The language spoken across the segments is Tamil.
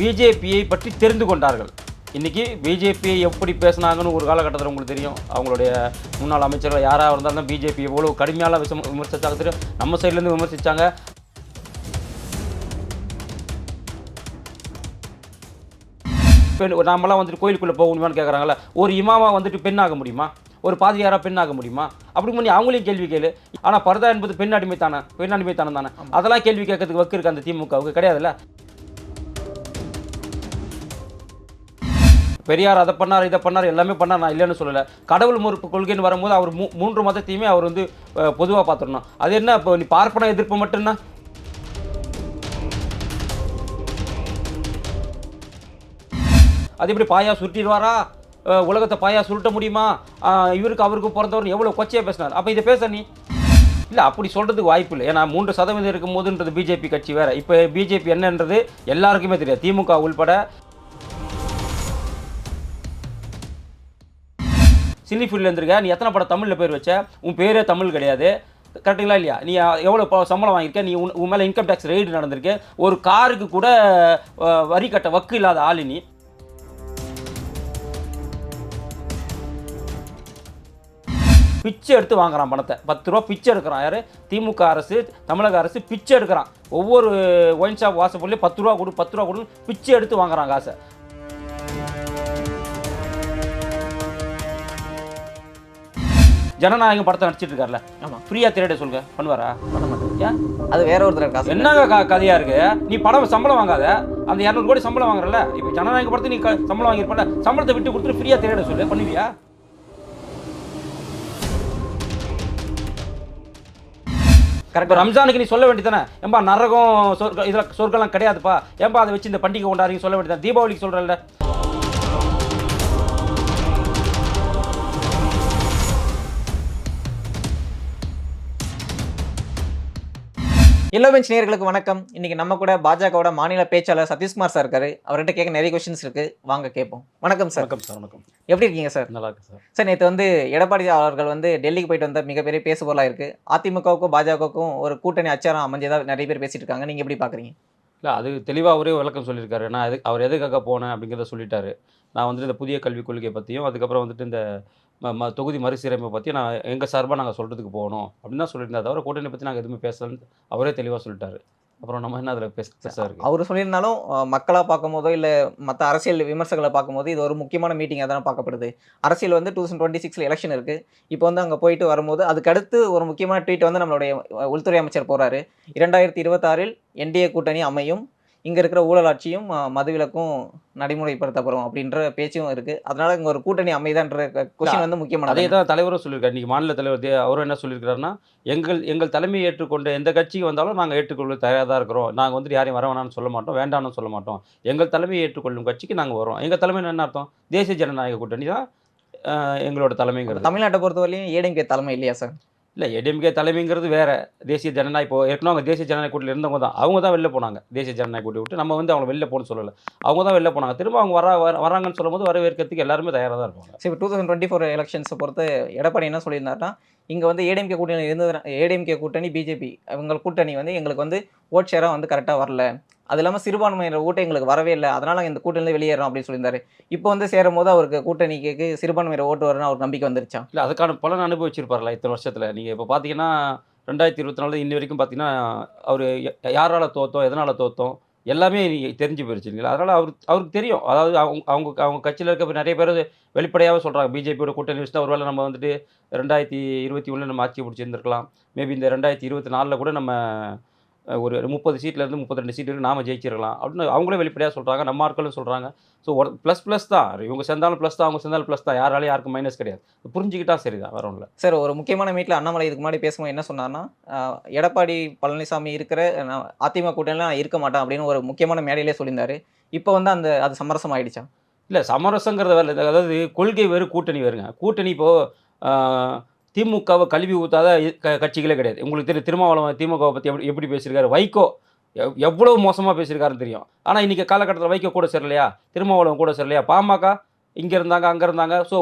பிஜேபியை பற்றி தெரிந்து கொண்டார்கள். இன்றைக்கி பிஜேபியை எப்படி பேசுனாங்கன்னு ஒரு காலகட்டத்தில் உங்களுக்கு தெரியும். அவங்களுடைய முன்னாள் அமைச்சர்கள் யாராக இருந்தாலும் பிஜேபி எவ்வளோ கடுமையாக விசம் விமர்சிச்சாங்க தெரியும். நம்ம சைட்லேருந்து விமர்சித்தாங்க பெண் நாமெல்லாம் வந்துட்டு கோயிலுக்குள்ளே போக முடியுமான்னு கேட்குறாங்களே ஒரு இமாமா வந்துட்டு பெண் ஆக முடியுமா? ஒரு பாதிரியாராக பெண் ஆக முடியுமா? அப்படி பண்ணி அவங்களையும் கேள்வி கேளு. ஆனால் பரதா என்பது பெண் அடிமை தானே பெண் அடிமை தானே. தானே அதெல்லாம் கேள்வி கேட்கறதுக்கு வக்கு இருக்கு அந்த திமுகவுக்கு. கிடையாதுல்ல? பெரியார் அதை பண்ணார் இதை பண்ணார் எல்லாமே பண்ணார். நான் இல்லைன்னு சொல்லலை. கடவுள் மறுப்பு கொள்கைன்னு வரும்போது அவர் மூ மூன்று மதத்தையுமே அவர் வந்து பொதுவாக பார்த்துடணும். அது என்ன இப்போ நீ பார்ப்பன எதிர்ப்பு மட்டும்னா அது எப்படி பாயா சுருட்டிடுவாரா? உலகத்தை பாயா சுருட்ட முடியுமா? இவருக்கு அவருக்கு பிறந்தவர் எவ்வளோ கொச்சையாக பேசினார். அப்போ இதை பேச நீ. இல்லை அப்படி சொல்கிறதுக்கு வாய்ப்பு இல்லை. ஏன்னா மூன்று சதவீதம் இருக்கும் போதுன்றது பிஜேபி கட்சி வேறு. இப்போ பிஜேபி என்னன்றது எல்லாருக்குமே தெரியாது. திமுக உள்பட சினி ஃபீல்டில் இருந்திருக்க நீ எத்தனை படம் தமிழில் பேர் வச்ச? உன் பேரே தமிழ் கிடையாது. கரெக்டுங்களா இல்லையா? நீ எவ்வளோ சம்பளம் வாங்கியிருக்க? நீ உன் உன் மேலே இன்கம் டேக்ஸ் ரெய்டு நடந்திருக்கு. ஒரு காருக்கு கூட வரி கட்ட வக்கு இல்லாத ஆளு நீ. பிச்சை எடுத்து வாங்குறான் பணத்தை. பத்து ரூபா பிச்சை எடுக்கிறான். யார்? திமுக அரசு தமிழக அரசு பிச்சை எடுக்கிறான். ஒவ்வொரு ஒயின் ஷாப் வாசப்பள்ளியும் பத்து ரூபா கொடு பத்து ரூபா கொடு பிச்சை எடுத்து வாங்குறான் காசை. ஜனநாயகம் படத்தை நடிச்சிட்டு இருக்கார்ல. ஆமாம் ஃப்ரீயா திரையிட சொல்லுங்க. பண்ணுவாரா? பண்ண மாட்டேன் அது வேற ஒருத்தர் காசு என்னங்க க கதையா இருக்கு? நீ படம் சம்பளம் வாங்காத. அந்த இரநூறு கோடி சம்பளம் வாங்குறல இப்போ ஜனநாயக படத்தை நீ சம்பளம் வாங்கியிருப்பல சம்பளத்தை விட்டு கொடுத்துட்டு ஃப்ரீயா திரையிட சொல்லு. பண்ணுவியா? இப்போ ரம்ஜானுக்கு நீ சொல்ல வேண்டியதானே ஏன்பா நரகம் சொர்க்க இதில் சொர்க்கம்லாம் கிடையாதுப்பா. ஏன்பா அதை வச்சு இந்த பண்டிகை கொண்டாடுறீங்க சொல்ல வேண்டியதான் தீபாவளிக்கு சொல்கிறல்ல எல்லோ பெஞ்ச் நேயர்களுக்கு வணக்கம். இன்னைக்கு நம்ம கூட பாஜகவோட மாநில பேச்சாளர் சதீஷ்குமார் சார் இருக்காரு. அவர்கிட்ட கேட்க நிறைய கொஸ்டின்ஸ் இருக்கு. வாங்க கேட்போம். வணக்கம் சார் வணக்கம் சார் வணக்கம். எப்படி இருக்கீங்க சார் நல்லா இருக்கு சார் சார் நேற்று வந்து எடப்பாடி அவர்கள் வந்து டெல்லிக்கு போயிட்டு வந்த மிகப்பெரிய பேசுபொருளாக இருக்கு. அதிமுகவுக்கும் பாஜகவுக்கும் ஒரு கூட்டணி அச்சாரம் அமைஞ்சதா நிறைய பேர் பேசிட்டு இருக்காங்க. நீங்க எப்படி பாக்குறீங்க? இல்லை அது தெளிவாக அவரே விளக்கம் சொல்லியிருக்காரு. நான் எது அவர் எதுக்காக போனேன் அப்படிங்கிறத சொல்லிட்டாரு. நான் வந்துட்டு இந்த புதிய கல்விக் கொள்கையை பற்றியும் அதுக்கப்புறம் வந்துட்டு இந்த தொகுதி மறுசீரமைப்பை பற்றி நான் எங்கள் சார்பாக நாங்கள் சொல்கிறதுக்கு போகணும். அப்படின்னு தான் சொல்லியிருந்தா தவிர கூட்டணி பற்றி நாங்கள் எதுவுமே பேசலன்னு அவரே தெளிவாக சொல்லிட்டாரு. அப்புறம் நம்ம என்ன அதில் பேச இருக்கு அவர் சொல்லியிருந்தாலும் அஹ், மக்களா பார்க்கும்போதோ இல்லை மற்ற அரசியல் விமர்சகங்களை பார்க்கும்போது இது ஒரு முக்கியமான மீட்டிங்காக தானே பார்க்கப்படுது. அரசியல் வந்து டூ தௌசண்ட் டுவெண்ட்டி சிக்ஸில் எலெக்ஷன் இருக்குது இப்போ வந்து அங்கே போயிட்டு வரும்போது அதுக்கு அடுத்து ஒரு முக்கியமான ட்வீட் வந்து நம்மளுடைய உள்துறை அமைச்சர் போகிறாரு இரண்டாயிரத்தி இருபத்தாறில் என்டிஏ கூட்டணி அமையும். இங்கே இருக்கிற ஊழலாட்சியும் மதுவிலக்கும் நடைமுறைப்படுத்தப்படும் அப்படின்ற பேச்சும் இருக்குது அதனால இங்கே ஒரு கூட்டணி அமைதான்ற கொஸ்டின் வந்து அதே முக்கியமானது தான் தலைவரும் சொல்லியிருக்காரு. இன்றைக்கி மாநில தலைவர் அவரும் என்ன சொல்லியிருக்காருன்னா எங்கள் எங்கள் தலைமையை ஏற்றுக்கொண்ட எந்த கட்சிக்கு வந்தாலும் நாங்கள் ஏற்றுக்கொள்ள தயாராக தான் இருக்கிறோம். நாங்கள் வந்துட்டு யாரையும் வர வேணாம்னு சொல்ல மாட்டோம் வேண்டாம்னு சொல்ல மாட்டோம். எங்கள் தலைமையை ஏற்றுக்கொள்ளும் கட்சிக்கு நாங்கள் வரோம் எங்கள் தலைமை என்ன அர்த்தம்? தேசிய ஜனநாயக கூட்டணி தான் எங்களோட தலைமைங்கிறது. தமிழ்நாட்டை பொறுத்தவரையிலும் ஏடிஎம்கே தலைமை இல்லையா சார்? இல்லை ஏடிஎம்கே தலைமைங்கிறது வேறு. தேசிய ஜனநாயக இப்போ ஏற்கனவே அவங்க தேசிய ஜனநாயக கூட்டில் இருந்தவங்க தான். அவங்க தான் வெளில போனாங்க. தேசிய ஜனநாயக கூட்டி விட்டு நம்ம வந்து அவங்க வெளில போகணும்னு சொல்லலை. அவங்க தான் வெளில போனாங்க. திரும்ப அவங்க வர வர- வராங்கன்னு சொல்லும்போது வரவேற்கிறதுக்கு எல்லாருமே தயாராக தான் இருப்பாங்க. சரி டூ தௌசண்ட் டுவெண்ட்டி ஃபோர் எலெக்ஷன்ஸை பொறுத்து எடப்பாடி என்ன சொல்லியிருந்தாருன்னா இங்கே வந்து ஏடிஎம்கே கூட்டணி இருந்தது ஏடிஎம்கே கூட்டணி பிஜேபி இவங்க கூட்டணி வந்து எங்களுக்கு வந்து ஓட் ஷேராக வந்து கரெக்டாக வரல. அது இல்லாமல் சிறுபான்மையினர் ஓட்டு எங்களுக்கு வரவே இல்லை. அதனால் இந்த கூட்டணியில் வெளியேறோம் அப்படின்னு சொல்லியிருந்தாரு. இப்போ வந்து சேரும் போது அவருக்கு கூட்டணிக்கு சிறுபான்மையினர் ஓட்டு வரணும் அவருக்கு நம்பிக்கை வந்துருச்சா? இல்லை அதுக்கான பலன் அனுபவிச்சிருப்பார்ல இத்தனை வருஷத்தில். நீங்கள் இப்போ பார்த்தீங்கன்னா ரெண்டாயிரத்தி இருபத்தி நாலு இன்னி வரைக்கும் பார்த்தீங்கன்னா அவர் யாரால் தோத்தோம் எதனால் தோத்தோம்? எல்லாமே தெரிஞ்சு போயிருச்சு இல்லைங்களா? அதனால் அவர் அவருக்கு தெரியும். அதாவது அவங்க அவங்க அவங்க கட்சியில் இருக்க நிறைய பேர் வெளிப்படையாக சொல்கிறாங்க பிஜேபியோட கூட்டணி வச்சு ஒருவேளை நம்ம வந்துட்டு ரெண்டாயிரத்தி இருபத்தி ஒன்றில் நம்ம ஆட்சி பிடிச்சிருந்துருக்கலாம். மேபி இந்த ரெண்டாயிரத்தி இருபத்தி நாலில் கூட நம்ம ஒரு முப்பது சீட்லேருந்து முப்பத்தி ரெண்டு சீட் நாம ஜெயிச்சிருக்கலாம். அப்படின்னு அவங்களே வெளிப்படையாக சொல்கிறாங்க நம்ம ஆட்களும் சொல்கிறாங்க ஸோ ஒரு ப்ளஸ் ப்ளஸ் தான். இவங்க சேர்ந்தாலும் ப்ளஸ் தான் அவங்க சேர்ந்தாலும் ப்ளஸ் தான். யாராலையும் யாருக்கும் மைனஸ் கிடையாது. புரிஞ்சுக்கிட்டா சரிதான் வேற ஒன்றும் சார் ஒரு முக்கியமான மீட்டில் அண்ணாமலை இதுக்கு முன்னாடி பேசும்போது என்ன சொன்னார்னா எடப்பாடி பழனிசாமி இருக்கிற நான் அதிமுக கூட்டணியில் நான் இருக்க மாட்டேன் அப்படின்னு ஒரு முக்கியமான மேடையிலே சொல்லியிருந்தாரு. இப்போ வந்து அந்த அது சமரசம் ஆயிடுச்சா? இல்லை சமரசங்கிறத வேலை. அதாவது கொள்கை வேறு கூட்டணி வேறுங்க. கூட்டணி இப்போது திமுகவை கல்வி ஊற்றாத க கட்சிகளே கிடையாது. உங்களுக்கு தெரியும் திருமாவளவன் திமுகவை பற்றி எப்படி எப்படி பேசியிருக்காரு? வைகோ எவ் எவ்வளோ மோசமாக பேசியிருக்காருன்னு தெரியும். ஆனால் இன்றைக்கி காலகட்டத்தில் வைகோ கூட சரில்லையா திருமாவளவன் கூட சேரலையா? பாமக இங்கே இருந்தாங்க அங்கே இருந்தாங்க. ஸோ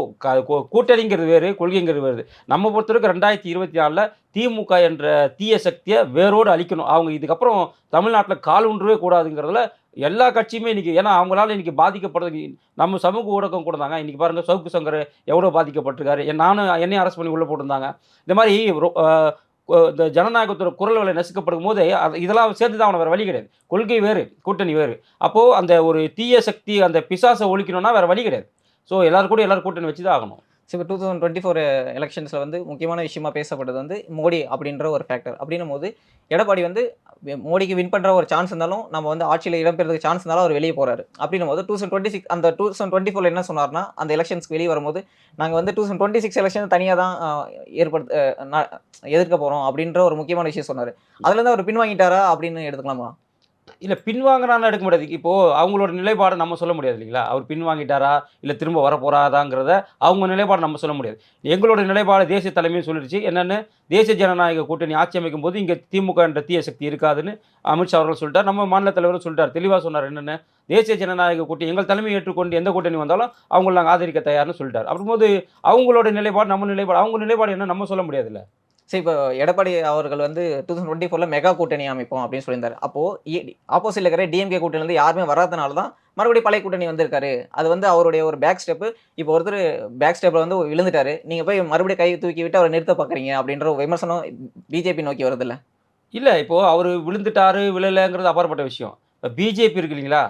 கூட்டணிங்கிறது வேறு கொள்கைங்கிறது வேறு. நம்ம பொறுத்தவரைக்கும் ரெண்டாயிரத்தி இருபத்தி நாலில் திமுக என்ற தீய சக்தியை வேரோடு அழிக்கணும். அவங்க இதுக்கப்புறம் தமிழ்நாட்டில் கால் ஒன்றுவே கூடாதுங்கிறதுல எல்லா கட்சியுமே இன்றைக்கி ஏன்னா அவங்களால இன்றைக்கி பாதிக்கப்படுறது நம்ம சமூக ஊடகம் கூட தாங்க. இன்றைக்கி பாருங்கள் சவுக்கு சங்கர் எவ்வளோ பாதிக்கப்பட்டிருக்காரு. என் நானும் என்னையும் அரெஸ்ட் பண்ணி உள்ளே போட்டிருந்தாங்க. இந்த மாதிரி ரொ- இந்த ஜனநாயகத்தோட குரல்களை நசுக்கப்படும் போது அது இதெல்லாம் சேர்த்து தான் அவனை வேறு வழி கிடையாது. கொள்கை வேறு கூட்டணி வேறு. அப்போது அந்த ஒரு தீய சக்தி அந்த பிசாசை ஒழிக்கணும்னா வேறு வழி கிடையாது. ஸோ எல்லாரும் கூட எல்லாரும் கூட்டணி வச்சு தான் ஆகணும். ஸோ இப்போ டூ தௌசண்ட் டுவெண்ட்டி ஃபோர் எலெக்ஷன்ஸில் வந்து முக்கியமான விஷயமா பேசப்பட்டது வந்து மோடி அப்படின்ற ஒரு ஃபேக்டர் அப்படின்னும் போது எடப்பாடி வந்து மோடிக்கு வின் பண்ணுற ஒரு சான்ஸ் இருந்தாலும் நம்ம வந்து ஆட்சியில் இடம்பெறதுக்கு சான்ஸ் இருந்தாலும் அவர் வெளியே போகிறார் அப்படின்னும் போது டூ தௌசண்ட் டுவெண்ட்டி சிக்ஸ் அந்த டூ தௌசண்ட் டுவெண்ட்டி ஃபோரில் என்ன சொன்னார்னா அந்த எலெக்ஷன்ஸ்க்கு வெளியே வரும்போது நாங்கள் வந்து two thousand twenty six election தனியாக தான் ஏற்படுத்த எதிர்க்க போகிறோம் அப்படின்ற ஒரு முக்கியமான விஷயம் சொன்னார். அதுலேருந்து அவர் பின்வாங்கிட்டாரா அப்படின்னு எடுத்துக்கலாமா? இல்லை பின்வாங்கினான்னு எடுக்க முடியாது. இப்போது அவங்களோட நிலைப்பாடை நம்ம சொல்ல முடியாது இல்லைங்களா? அவர் பின்வாங்கிட்டாரா இல்லை திரும்ப வரப்போறாதாங்கிறத அவங்க நிலைப்பாடை நம்ம சொல்ல முடியாது. எங்களோட நிலைப்பாடு தேசிய தலைமையும் சொல்லிடுச்சு. என்னென்னு? தேசிய ஜனநாயக கூட்டணி ஆட்சி அமைக்கும் போது இங்கே திமுக என்ற தீய சக்தி இருக்காதுன்னு அமித்ஷா அவர்கள் சொல்லிட்டார். நம்ம மாநில தலைவரும் சொல்லிட்டார். தெளிவாக சொன்னார் என்னென்ன? தேசிய ஜனநாயக கூட்டணி எங்கள் தலைமை ஏற்றுக்கொண்டு எந்த கூட்டணி வந்தாலும் அவங்கள நாங்கள் ஆதரிக்க தயார்னு சொல்லிட்டார். அப்படிங்கும்போது அவங்களோட நிலைப்பாடு நம்ம நிலைப்பாடு அவங்க நிலைப்பாடு என்ன? நம்ம சொல்ல முடியாதுல்ல. சரி இப்போ எடப்பாடி அவர்கள் வந்து டூ தௌசண்ட் டுவெண்ட்டி ஃபோரில் மெகா கூட்டணி அமைப்போம் அப்படின்னு சொல்லியிருந்தார். அப்போது ஆப்போசிட்டில் இருக்கிற டிஎம்கே கூட்டணிலேருந்து யாருமே வராதனால தான் மறுபடியும் பழைய கூட்டணி வந்திருக்காரு. அது வந்து அவருடைய ஒரு பேக் ஸ்டெப்பு இப்போ ஒருத்தர் பேக் ஸ்டெப்பில் வந்து விழுந்துட்டாரு. நீங்கள் போய் மறுபடியும் கை தூக்கி விட்டு அவரை நிறுத்த பார்க்குறீங்க அப்படின்ற ஒரு விமர்சனம் பிஜேபி நோக்கி வருதுல்ல? இல்லை இப்போது அவர் விழுந்துட்டாரு விழலைங்கிறது அப்பாற்பட்ட விஷயம். இப்போ பிஜேபி இருக்கு இல்லைங்களா?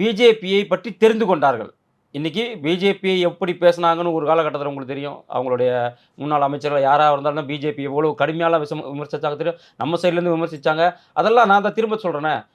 பிஜேபியை பற்றி தெரிந்து கொண்டார்கள். இன்றைக்கி பிஜேபியை எப்படி பேசுனாங்கன்னு ஒரு காலகட்டத்தில் உங்களுக்கு தெரியும். அவங்களுடைய முன்னாள் அமைச்சர்கள் யாராக இருந்தாலும் பிஜேபி எவ்வளோ கடுமையான விஷம் விமர்சித்தாங்க தெரியும். நம்ம சைட்லேருந்து விமர்சித்தாங்க அதெல்லாம் நான் தான் திரும்ப சொல்கிறேனே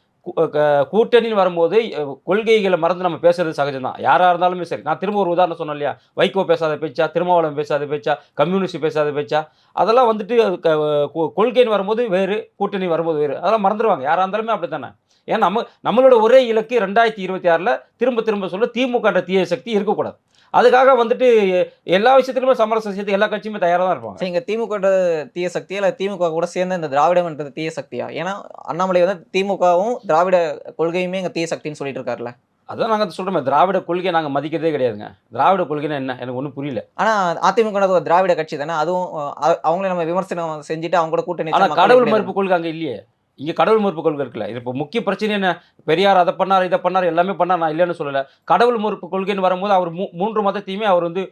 கூட்டணின்னு வரும்போது கொள்கைகளை மறந்து நம்ம பேசுறது சகஜம்தான். யாராக இருந்தாலுமே சரி. நான் திரும்ப ஒரு உதாரணம் சொன்னேன் இல்லையா? வைகோ பேசாத பேச்சா? திருமாவளம் பேசாத பேச்சா? கம்யூனிஸ்ட் பேசாத பேச்சா? அதெல்லாம் வந்துட்டு அது க- கொ- கொள்கைன்னு வரும்போது வேறு கூட்டணி வரும்போது வேறு. அதெல்லாம் மறந்துடுவாங்க யாராக இருந்தாலுமே அப்படி தானே ஏன் நம்ம நம்மளோட ஒரே இலக்கு ரெண்டாயிரத்தி இருபத்தி ஆறில் திரும்ப திரும்ப சொல்ல திமுகன்ற தீய சக்தி இருக்கக்கூடாது. அதுக்காக வந்துட்டு எல்லா விஷயத்துலையுமே சமரசம் செய்யறதுக்கு எல்லா கட்சியுமே தயாராக தான் இருப்பாங்க. இங்கே திமுக தீய சக்தியா இல்லை திமுக கூட சேர்ந்த இந்த திராவிடம்ன்றது தீய சக்தியா? ஏன்னா அண்ணாமலை வந்து திமுகவும் திராவிட கொள்கையுமே இங்கே தீய சக்தின்னு சொல்லிட்டு இருக்காருல்ல. அதான் நாங்கள் சொல்கிறோமே திராவிட கொள்கையை நாங்கள் மதிக்கிறதே கிடையாதுங்க. திராவிட கொள்கைன்னா என்ன? எனக்கு ஒன்றும் புரியல. ஆனால் அதிமுக திராவிட கட்சி தானே? அதுவும் அவங்களே நம்ம விமர்சனம் செஞ்சுட்டு அவங்க கூட கூட்டணி ஆனால் கடவுள் மறுப்பு கொள்கை அங்கே இல்லையே. இங்கே கடவுள் மறுப்பு கொள்கை இருக்குல்ல. இது இப்போ முக்கிய பிரச்சனை என்ன? பெரியார் அதை பண்ணார் இதை பண்ணார் எல்லாமே பண்ணார். நான் இல்லைன்னு சொல்லலை. கடவுள் மறுப்பு கொள்கைன்னு வரும்போது அவர் மூ மூன்று மதத்தையுமே அவர் வந்து